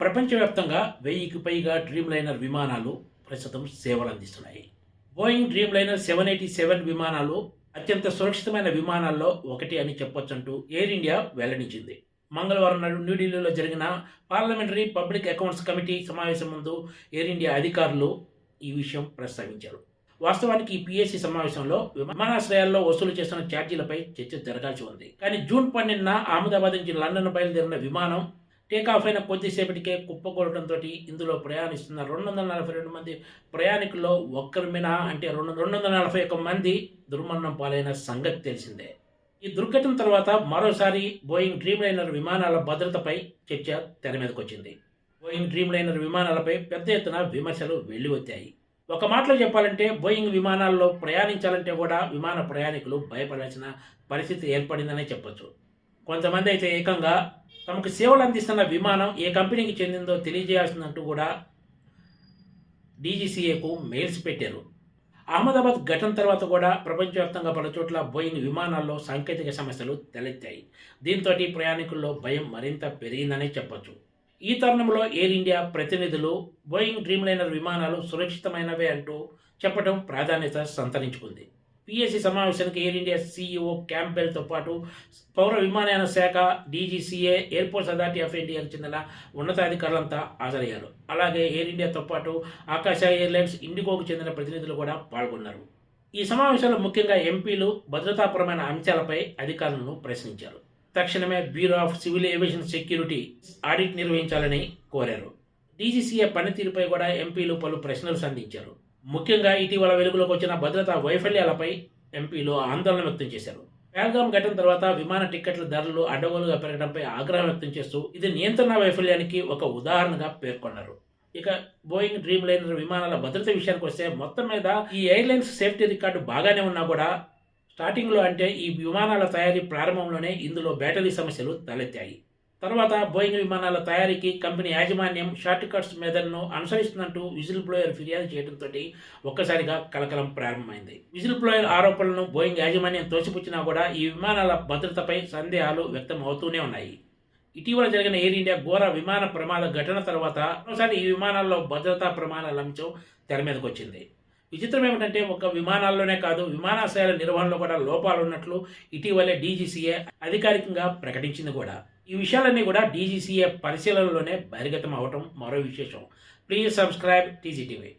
ప్రపంచవ్యాప్తంగా వెయ్యికి పైగా డ్రీమ్ లైనర్ విమానాలు ప్రస్తుతం సేవలు అందిస్తున్నాయి. Boeing Dreamliner seven eighty seven విమానాలు అత్యంత సురక్షితమైన విమానాల్లో ఒకటి అని చెప్పొచ్చంటూ ఎయిర్ ఇండియా వెల్లడించింది. మంగళవారం నాడు న్యూఢిల్లీలో జరిగిన పార్లమెంటరీ పబ్లిక్ అకౌంట్స్ కమిటీ సమావేశం ముందు ఎయిర్ ఇండియా అధికారులు ఈ విషయం ప్రస్తావించారు. వాస్తవానికి ఈ పిఎస్సి సమావేశంలో విమానాశ్రయాల్లో వసూలు చేస్తున్న ఛార్జీలపై చర్చ జరగాల్సి ఉంది. కానీ జూన్ పన్నెండున అహ్మదాబాద్ నుంచి లండన్ బయలుదేరిన విమానం టేకాఫ్ అయిన కొద్దిసేపటికే కుప్పకూడటంతో ఇందులో ప్రయాణిస్తున్న రెండు వందల నలభై రెండు మంది ప్రయాణికుల్లో ఒక్కరి మినహా అంటే రెండు రెండు వందల నలభై ఒక్క మంది దుర్మరణం పాలైన సంగతి తెలిసిందే. ఈ దుర్ఘటన తర్వాత మరోసారి బోయింగ్ డ్రీమ్ లైనర్ విమానాల భద్రతపై చర్చ తెర మీదకి వచ్చింది బోయింగ్ డ్రీమ్ లైనర్ విమానాలపై పెద్ద ఎత్తున విమర్శలు వెల్లువెత్తాయి ఒక మాటలో చెప్పాలంటే బోయింగ్ విమానాల్లో ప్రయాణించాలంటే కూడా విమాన ప్రయాణికులు భయపడాల్సిన పరిస్థితి ఏర్పడిందనే చెప్పొచ్చు. కొంతమంది అయితే ఏకంగా తమకు సేవలు అందిస్తున్న విమానం ఏ కంపెనీకి చెందిందో తెలియజేయాల్సిందంటూ కూడా డీజీసీఏకు మెయిల్స్ పెట్టారు. అహ్మదాబాద్ ఘటన తర్వాత కూడా ప్రపంచవ్యాప్తంగా పలు చోట్ల బోయింగ్ విమానాల్లో సాంకేతిక సమస్యలు తలెత్తాయి. దీంతో ప్రయాణికుల్లో భయం మరింత పెరిగిందనే చెప్పొచ్చు. ఈ తరుణంలో ఎయిర్ ఇండియా ప్రతినిధులు బోయింగ్ డ్రీమ్ లైనర్ విమానాలు సురక్షితమైనవే అంటూ చెప్పడం ప్రాధాన్యత సంతరించుకుంది. పిఎస్సి సమావేశానికి ఎయిర్ ఇండియా సీఈఓ క్యాంపెల్తో పాటు పౌర విమానయాన శాఖ డీజీసీఏ ఎయిర్పోర్ట్స్ అథారిటీ ఆఫ్ ఇండియాకు చెందిన ఉన్నతాధికారులంతా హాజరయ్యారు. అలాగే ఎయిర్ ఇండియాతో పాటు ఆకాశ ఎయిర్లైన్స్ ఇండిగోకు చెందిన ప్రతినిధులు కూడా పాల్గొన్నారు. ఈ సమావేశంలో ముఖ్యంగా ఎంపీలు భద్రతాపరమైన అంశాలపై అధికారులను ప్రశ్నించారు. తక్షణమే bureau of civil aviation security audit నిర్వహించాలని కోరారు. డీజీసీఏ పనితీరుపై కూడా ఎంపీలు పలు ప్రశ్నలు సంధించారు. ముఖ్యంగా ఇటీవల వెలుగులోకి వచ్చిన భద్రతా వైఫల్యాలపై ఎంపీలు ఆందోళన వ్యక్తం చేశారు. పేల్గాం ఘటన తర్వాత విమాన టిక్కెట్ల ధరలు అడ్డగోలుగా పెరగడంపై ఆగ్రహం వ్యక్తం చేస్తూ ఇది నియంత్రణ వైఫల్యానికి ఒక ఉదాహరణగా పేర్కొన్నారు. ఇక బోయింగ్ డ్రీమ్ లైనర్ విమానాల భద్రత విషయానికి వస్తే మొత్తం మీద ఈ ఎయిర్లైన్స్ సేఫ్టీ రికార్డు బాగానే ఉన్నా కూడా స్టార్టింగ్లో అంటే ఈ విమానాల తయారీ ప్రారంభంలోనే ఇందులో బ్యాటరీ సమస్యలు తలెత్తాయి. తర్వాత బోయింగ్ విమానాల తయారీకి కంపెనీ యాజమాన్యం షార్ట్ కట్స్ మెథడ్ను అనుసరిస్తున్నట్టు విజిల్ బ్లోయర్ ఫిర్యాదు చేయడంతో ఒక్కసారిగా కలకలం ప్రారంభమైంది. విజిల్ బ్లోయర్ ఆరోపణలను బోయింగ్ యాజమాన్యం తోసిపుచ్చినా కూడా ఈ విమానాల భద్రతపై సందేహాలు వ్యక్తం అవుతూనే ఉన్నాయి. ఇటీవల జరిగిన ఎయిర్ ఇండియా ఘోర విమాన ప్రమాద ఘటన తర్వాత మరోసారి ఈ విమానాల్లో భద్రతా ప్రమాణాల అంశం తెర మీదకి వచ్చింది. విచిత్రం ఏమిటంటే ఒక విమానాల్లోనే కాదు విమానాశ్రయాల నిర్వహణలో కూడా లోపాలు ఉన్నట్లు ఇటీవలే డీజీసీఏ అధికారికంగా ప్రకటించింది కూడా. ఈ విషయాలన్నీ కూడా డీజీసీఏ పరిశీలనలోనే బహిర్గతం అవటం మరో విశేషం. Please subscribe TGTV